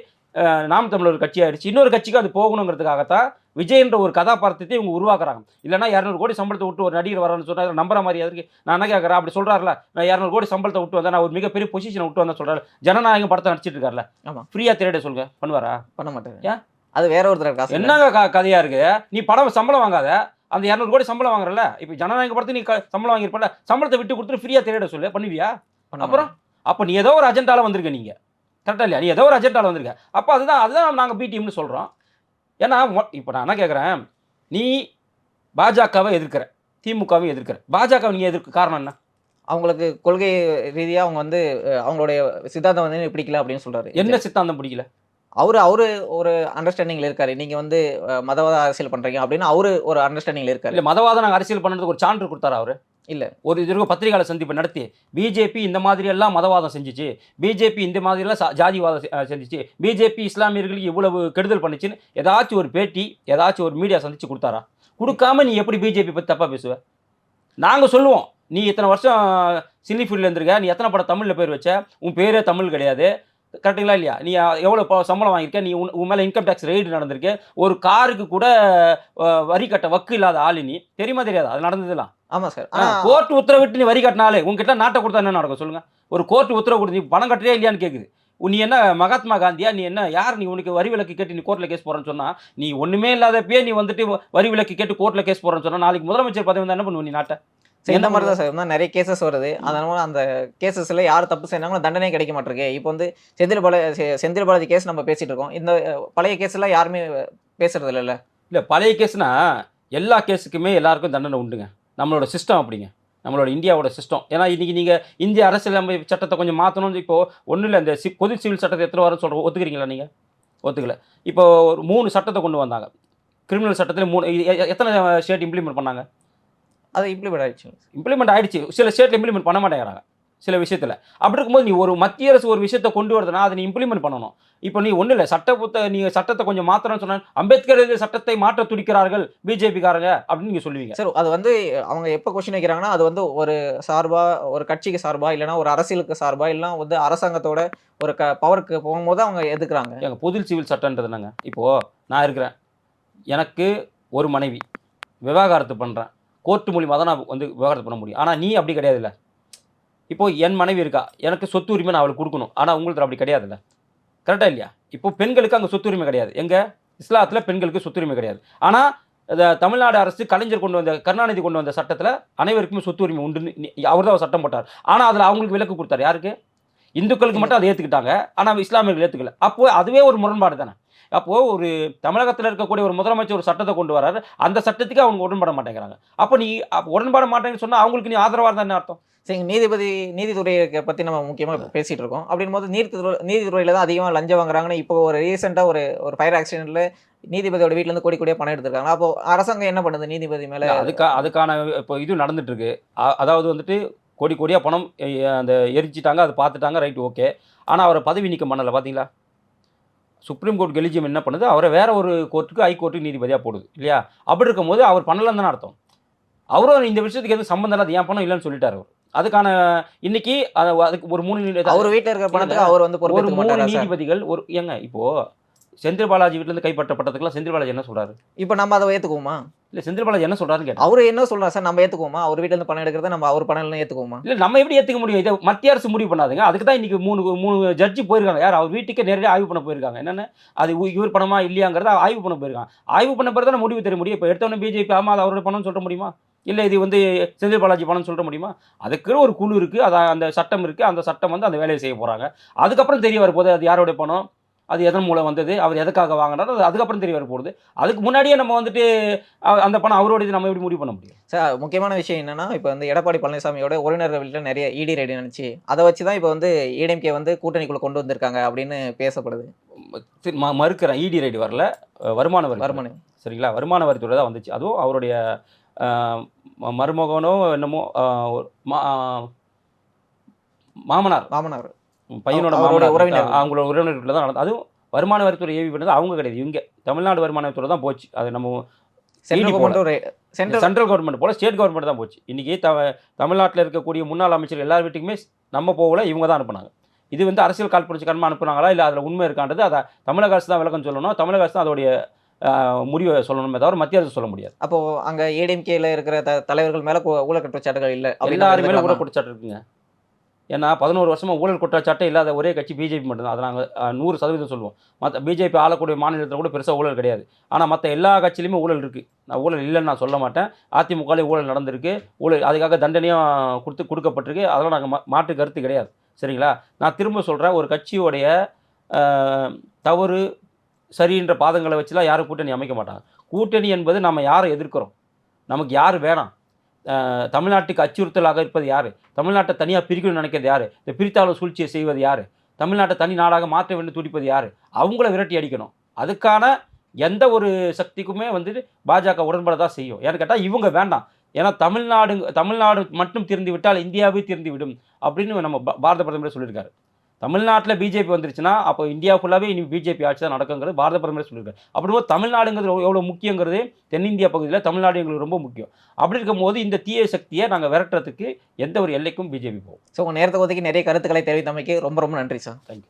நாம் தமிழர் ஒரு கட்சி ஆயிடுச்சு இன்னொரு கட்சிக்கு அது போகணுங்கிறதுக்காகத்தான் விஜய்ன்ற ஒரு கதாபாத்திரத்தை இவங்க உருவாக்குறாங்க. இல்லைன்னா இரநூறு கோடி சம்பளத்தை விட்டு ஒரு நடிகர் வரணும்னு சொன்னா அதை நம்புற மாதிரி அதுக்கு நான் என்ன கேட்குறேன் அப்படி சொல்றாருல நான் இரநூறு கோடி சம்பளத்தை விட்டு வந்தேன் நான் ஒரு மிகப்பெரிய பொசிஷனை விட்டு வந்தேன் சொல்றாரு. ஜனநாயகம் படத்தை நடிச்சிட்டு இருக்காருல்ல. ஆமா. ஃப்ரீயா திரையிட சொல்லுங்க. பண்ணுவாரா? பண்ண மாட்டாரு. ஏன்? அது வேற ஒருத்தர். என்னங்க க- கதையா இருக்கு? நீ படம் சம்பளம் வாங்காத. அந்த இரநூறு கோடி சம்பளம் வாங்குறல இப்போ ஜனநாயக படத்துக்கு நீ க- சம்பளம் வாங்கியிருப்பல சம்பளத்தை விட்டு கொடுத்துட்டு ஃப்ரீயா திரையிட சொல்லு. பண்ணுவியா? பண்ண அப்புறம்? அப்போ நீ ஏதோ ஒரு அஜெண்டால வந்திருக்க நீங்க. கரெக்டா இல்லையா? நீ ஏதோ ஒரு அஜெண்டால வந்திருக்க. அப்போ அதுதான் அதுதான் நாங்கள் பி டீம்னு சொல்றோம். ஏன்னா இப்போ நான் என்ன கேட்குறேன் நீ பாஜகவை எதிர்க்கிற. திமுகவையும் எதிர்க்கிற. பாஜகவை நீ எதிர்க்க காரணம் என்ன? அவங்களுக்கு கொள்கை ரீதியா அவங்க வந்து அவங்களுடைய சித்தாந்தம் வந்து பிடிக்கல அப்படின்னு சொல்றாரு. என்ன சித்தாந்தம் பிடிக்கல? அவரு அவரு ஒரு அண்டர்ஸ்டாண்டிங்ல இருக்காரு. நீங்க வந்து மதவாத அரசியல் பண்றீங்க அப்படின்னு அவரு ஒரு அண்டர்ஸ்டாண்டிங்ல இருக்காரு. இல்ல மதவாதம் நாங்கள் அரசியல் பண்ணுறதுக்கு ஒரு சான்று கொடுத்தாரா அவரு? இல்ல. ஒரு இது பத்திரிகையாளர் சந்திப்பு நடத்தி. பிஜேபி இந்த மாதிரி எல்லாம் மதவாதம் செஞ்சுச்சு. பிஜேபி இந்த மாதிரி எல்லாம் சா- ஜாதிவாதம் செஞ்சுச்சு. பிஜேபி இஸ்லாமியர்களுக்கு இவ்வளவு கெடுதல் பண்ணுச்சுன்னு ஏதாச்சும் ஒரு பேட்டி ஏதாச்சும் ஒரு மீடியா சந்திச்சு கொடுத்தாரா? கொடுக்காம நீ எப்படி பிஜேபி பத்தி தப்பா பேசுவ? நாங்க சொல்லுவோம். நீ இத்தனை வருஷம் சினி ஃபீல்டில் இருந்திருக்க நீ எத்தனை படம் தமிழில் பேர் வச்ச? உன் பேரே தமிழ் கிடையாது. கரெக்டுங்களா இல்லையா? நீ எவ்வளோ சம்பளம் வாங்கியிருக்க? நீ உன் உன் மேலே இன்கம் டேக்ஸ் ரெய்டு நடந்திருக்கு. ஒரு காருக்கு கூட வரி கட்ட வக்கு இல்லாத ஆளு நீ. தெரியுமா தெரியாது? அது நடந்ததுலாம். ஆமா சார். ஆனா கோர்ட் உத்தரவிட்டு நீ வரி கட்டினாலே உங்ககிட்ட நாட்டை கொடுத்தா என்ன நடக்கும் சொல்லுங்க? ஒரு கோர்ட் உத்தரவு கொடுத்து நீ பணம் கட்டுறியா இல்லையான்னு கேக்குது. நீ என்ன மகாத்மா காந்தியா? நீ என்ன யார் நீ உனக்கு வரி விலக்கு கேட்டு நீ கோர்ட்ல கேஸ் போறேன்னு சொன்னா நீ ஒண்ணுமே இல்லாதப்பயே நீ வந்துட்டு வரி விலக்கு கேட்டு கோர்ட்ல கேஸ் போறேன்னு சொன்னா நாளைக்கு முதலமைச்சர் பதவி வந்தா என்ன பண்ணுவ நீ நாட்டை? சரி, இந்த மாதிரி தான் சார் இன்னும் நிறைய கேசஸ் வருது. அதனால அந்த கேசஸ்ல யார் தப்பு செய்யறாங்களோ தண்டனை கிடைக்க மாட்டிருக்கு. இப்போ வந்து செந்தில் பாலாஜி செந்தில் பாலாஜி கேஸ் நம்ம பேசிட்டு இருக்கோம். இந்த பழைய கேஸ் எல்லாம் யாருமே பேசுறது இல்லைல்ல? இல்லை பழைய கேஸ்னா எல்லா கேஸுக்குமே எல்லாருக்கும் தண்டனை உண்டுங்க. நம்மளோட சிஸ்டம் அப்படிங்க. நம்மளோட இந்தியாவோட சிஸ்டம் ஏன்னா இன்றைக்கி நீங்கள் இந்திய அரசியலமைப்பு சட்டத்தை கொஞ்சம் மாற்றணும்னு இப்போ ஒன்றும் இல்லை. இந்த சி பொது சிவில் சட்டத்தை எத்தனை வாரம் சொல்கிற ஒத்துக்கிறீங்களா நீங்கள் ஒத்துக்கல. இப்போ ஒரு மூணு சட்டத்தை கொண்டு வந்தாங்க. கிரிமினல் சட்டத்தில் மூணு எத்தனை ஸ்டேட் இம்ப்ளிமெண்ட் பண்ணாங்க? அது இம்ப்ளிமெண்ட் ஆயிடுச்சு. இம்ப்ளிமெண்ட் ஆயிடுச்சு. சில ஸ்டேட்டில் இம்ப்ளிமெண்ட் பண்ண மாட்டேங்கிறாங்க. சில விஷயத்தில். அப்படி இருக்கும்போது நீ ஒரு மத்திய அரசு ஒரு விஷயத்தை கொண்டு வருதுன்னா அதை நீ இம்ப்ளிமெண்ட் பண்ணணும். இப்போ நீ ஒன்றும் இல்லை. சட்ட புத்த நீங்கள் சட்டத்தை கொஞ்சம் மாற்றணும்னு சொன்னால் அம்பேத்கர் சட்டத்தை மாற்ற துடிக்கிறார்கள் பிஜேபிக்காரங்க அப்படின்னு நீங்கள் சொல்லுவீங்க. சார் அது வந்து அவங்க எப்போ கொஸ்டின் வைக்கிறாங்கன்னா அது வந்து ஒரு சார்பா ஒரு கட்சிக்கு சார்பா இல்லைன்னா ஒரு அரசியலுக்கு சார்பா இல்லைன்னா வந்து அரசாங்கத்தோட ஒரு க பவருக்கு போகும்போது அவங்க எதுக்குறாங்க? எங்க பொது சிவில் சட்டன்றது என்னங்க? இப்போது நான் இருக்கிறேன். எனக்கு ஒரு மனைவி. விவாகரத்து பண்ணுறேன் கோர்ட்டு மூலியமாக தான் நான் வந்து விவகாரத்தை பண்ண முடியும். ஆனால் நீ அப்படி கிடையாதுல்ல. இப்போது என் மனைவி இருக்கா. எனக்கு சொத்து உரிமை நான் அவளுக்கு கொடுக்கணும். ஆனால் உங்களுக்கு அப்படி கிடையாதுல்ல. கரெக்டாக இல்லையா? இப்போ பெண்களுக்கு அங்கே சொத்து உரிமை கிடையாது. எங்கள் இஸ்லாத்தில் பெண்களுக்கு சொத்து உரிமை கிடையாது. ஆனால் தமிழ்நாடு அரசு கலைஞர் கொண்டு வந்த கருணாநிதி கொண்டு வந்த சட்டத்தில் அனைவருக்குமே சொத்து உரிமை உண்டுன்னு அவர் தான் சட்டம் போட்டார். ஆனால் அதில் அவங்களுக்கு விலக்கு கொடுத்தாரு. யாருக்கு? இந்துக்களுக்கு மட்டும் அதை ஏற்றுக்கிட்டாங்க ஆனால் இஸ்லாமியர்கள் ஏற்றுக்கல அப்போ அதுவே ஒரு முரண்பாடு தானே. அப்போது ஒரு தமிழகத்தில் இருக்கக்கூடிய ஒரு முதலமைச்சர் ஒரு சட்டத்தை கொண்டு வராரு. அந்த சட்டத்துக்கு அவங்க உடன்பட மாட்டேங்கிறாங்க. அப்போ நீ அப்ப உடன்பட மாட்டேங்கன்னு சொன்னால் அவங்களுக்கு நீ ஆதரவாக என்ன அர்த்தம்? சரி நீதிபதி நீதித்துறையை பற்றி நம்ம முக்கியமாக பேசிட்டு இருக்கோம். அப்படின் போது நீதித்துறை நீதித்துறையில் தான் அதிகமாக லஞ்சம் வாங்குறாங்கன்னு இப்போ ஒரு ரீசெண்டாக ஒரு ஒரு ஃபயர் ஆக்சிடென்ட்ல நீதிபதியோட வீட்ல இருந்து கோடி கோடியாக பணம் எடுத்திருக்காங்க. அப்போ அரசாங்கம் என்ன பண்ணுது நீதிபதி மேலே? அதுக்கா அதுக்கான இப்போ இது நடந்துட்டு இருக்கு அதாவது வந்துட்டு கோடி கோடியாக பணம் அந்த எரிச்சிட்டாங்க அதை பார்த்துட்டாங்க ரைட் ஓகே. ஆனால் அவரை பதவி நீக்கம் பண்ணலை பார்த்தீங்களா சுப்ரீம் கோர்ட் கெலிஜியம் என்ன பண்ணுது? அவரை வேற ஒரு கோர்ட்டுக்கு ஹை கோர்ட்டுக்கு நீதிபதியாக போடுது இல்லையா? அப்படி இருக்கும்போது அவர் பண்ணலன்னு தானே அர்த்தம். அவரும் இந்த விஷயத்துக்கு எதுவும் சம்மந்தம் இல்லை அது ஏன் பணம் இல்லைன்னு சொல்லிட்டாரு அவர். அதுக்கான இன்னைக்கு அது- அதுக்கு ஒரு மூணு அவர் வீட்டில் இருக்கிற பணத்துக்கு அவர் வந்து ஒரு மூணு நீதிபதிகள் ஒரு ஏங்க இப்போ செந்தில் பாலாஜி வீட்டிலேருந்து கைப்பற்றப்பட்டதுக்கெல்லாம் செந்தில் பாலாஜி என்ன சொல்றாரு? இப்போ நம்ம அதை ஏற்றுக்குவோமா இல்லை செந்தில் பாலாஜி என்ன சொல்றாருன்னு கேட்டேன். அவர் என்ன சொல்றாரு? சார் நம்ம ஏற்றுக்குவோமா அவர் வீட்ல இருந்து பணம் எடுக்கிறத நம்ம அவர் பணம் இல்லைன்னு ஏற்றுக்குவோமா இல்லை நம்ம எப்படி ஏற்றுக்க முடியும்? இதை மத்திய அரசு முடிவு பண்ணாதுங்க. அதுக்கு தான் இன்னைக்கு மூணு மூணு ஜட்ஜி போயிருக்காங்க. யார்? அவர் வீட்டுக்கே நேரடியாக ஆய்வு பண்ண போயிருக்காங்க. என்னென்ன? அது இவ- இவர் பணமா இல்லையாங்கிறத ஆய்வு பண்ண போயிருக்காங்க. ஆய்வு பண்ண பிறகு தானே முடிவு தெரிய முடியும்? இப்போ எடுத்தவொடனே பிஜேபி ஆமா அது அவரோட பணம்னு சொல்ல முடியுமா? இல்லை இது வந்து செந்தில் பாலாஜி பணம்னு சொல்ல முடியுமா? அதுக்குன்னு ஒரு குழு இருக்குது அது அந்த சட்டம் இருக்குது அந்த சட்டம் வந்து அந்த வேலையை செய்ய போகிறாங்க அதுக்கப்புறம் தெரிய வரப்போகுது அது யாரோட பணம்? அது எதன் மூலம் வந்தது அவர் எதுக்காக வாங்கினாரு அது அதுக்கப்புறம் தெரிய வரப்போகுது அதுக்கு முன்னாடியே நம்ம வந்துட்டு அந்த பணம் அவரோட இது நம்ம எப்படி முடிவு பண்ண முடியும்? சார் முக்கியமான விஷயம் என்னன்னா இப்போ வந்து எடப்பாடி பழனிசாமியோட உறவினர்கள் வீட்டில் நிறைய இடி ரெடி நினைச்சு அதை வச்சு தான் இப்போ வந்து ஏடிஎம்கே வந்து கூட்டணிக்குள்ள கொண்டு வந்திருக்காங்க அப்படின்னு பேசப்படுது. சரி, ம மறுக்கிறேன் இடி ரைடு வரல வருமான வரி வருமானம் சரிங்களா? வருமான வரித்துறை தான் வந்துச்சு. அதுவும் அவருடைய மருமகனோ என்னமோ மாமனார். மாமனார். பையனோட மாமனார் உறவினர். அவங்களோட உறவினர்கள் தான் நடந்தது. அதுவும் வருமான வரித்துறை ஏவி பண்ணது அவங்க கிடையாது. இவங்க தமிழ்நாடு வருமான வரித்துறை தான் போச்சு. அது நம்ம central government central central government போல ஸ்டேட் கவர்மெண்ட் தான் போச்சு. இன்னைக்கு த தமிழ்நாட்டில் இருக்கக்கூடிய முன்னாள் அமைச்சர் எல்லார் வீட்டுக்குமே நம்ம போகல இவங்க தான் அனுப்புனாங்க. இது வந்து அரசியல் காழ்ப்புணர்ச்சிக்காரமாக அனுப்புனாங்களா இல்லை அதில் உண்மை இருக்கான்றது அதை தமிழக அரசு தான் விளக்கம் சொல்லணும். தமிழக அரசு தான் அதோடைய முடிவை சொல்லணுமே தவிர மத்திய அரசு சொல்ல முடியாது. அப்போ அங்க ஏடிஎம்கேல இருக்கிற த- தலைவர்கள் மேல ஊழல் குற்றச்சாட்டுகள் இல்ல? எல்லாருமே? ஊழல் குற்றச்சாட்டு இருக்குங்க. ஏன்னா பதினோரு வருஷமாக ஊழல் குற்றச்சாட்டே இல்லாத ஒரே கட்சி பிஜேபி மட்டும்தான். அதை நாங்கள் நூறு சதவீதம் சொல்லுவோம். மற்ற பிஜேபி ஆளக்கூடிய மாநிலத்தில் கூட பெருசாக ஊழல் கிடையாது. ஆனால் மற்ற எல்லா கட்சியிலுமே ஊழல் இருக்குது நான் ஊழல் இல்லைன்னு நான் சொல்ல மாட்டேன். அதிமுகலே ஊழல் நடந்திருக்கு. ஊழல் அதுக்காக தண்டனையும் கொடுத்து கொடுக்கப்பட்டிருக்கு. அதெல்லாம் நாங்கள் மா மாற்று கருத்து கிடையாது. சரிங்களா? நான் திரும்ப சொல்கிறேன் ஒரு கட்சியோடைய தவறு சரின்ற பாதங்களை வச்சுலாம் யாரும் கூட்டணி அமைக்க மாட்டாங்க. கூட்டணி என்பது நம்ம யாரை எதிர்க்கிறோம்? நமக்கு யார் வேணாம்? தமிழ்நாட்டுக்கு அச்சுறுத்தலாக இருப்பது யார்? தமிழ்நாட்டை தனியாக பிரிக்கணும்னு நினைக்கிறது யார்? இந்த பிரித்தாள சூழ்ச்சியை செய்வது யார்? தமிழ்நாட்டை தனி நாடாக மாற்ற வேண்டும் துடிப்பது யார்? அவங்கள விரட்டி அடிக்கணும். அதுக்கான எந்த ஒரு சக்திக்குமே வந்துட்டு பாஜக உடன்பட தான் செய்யும். ஏன்னு கேட்டால் இவங்க வேண்டாம். ஏன்னா தமிழ்நாடு தமிழ்நாடு மட்டும் திருந்து விட்டால் இந்தியாவே திருந்து விடும் அப்படின்னு நம்ம பாரத பிரதமர் சொல்லியிருக்காரு. தமிழ்நாட்டில் பிஜேபி வந்துருச்சுன்னா அப்போ இந்தியா ஃபுல்லாகவே இனி பிஜேபி ஆட்சி தான் நடக்குங்கிறது பாரத பிரதமர் சொல்லியிருக்காரு. அப்படிங்கும்போது தமிழ்நாடுங்கிறது எவ்வளோ முக்கியங்கிறது தென்னிந்தியா பகுதியில் தமிழ்நாடு எங்களுக்கு ரொம்ப முக்கியம். அப்படி இருக்கும்போது இந்த தீய சக்தியை நாங்கள் விரட்டுறதுக்கு எந்த ஒரு எல்லைக்கும் பிஜேபி போகும். ஸோ உங்க நேரத்தை ஒதுக்கி நிறைய கருத்துக்களை தெரிவித்தமைக்கு ரொம்ப ரொம்ப நன்றி சார் தேங்க்யூ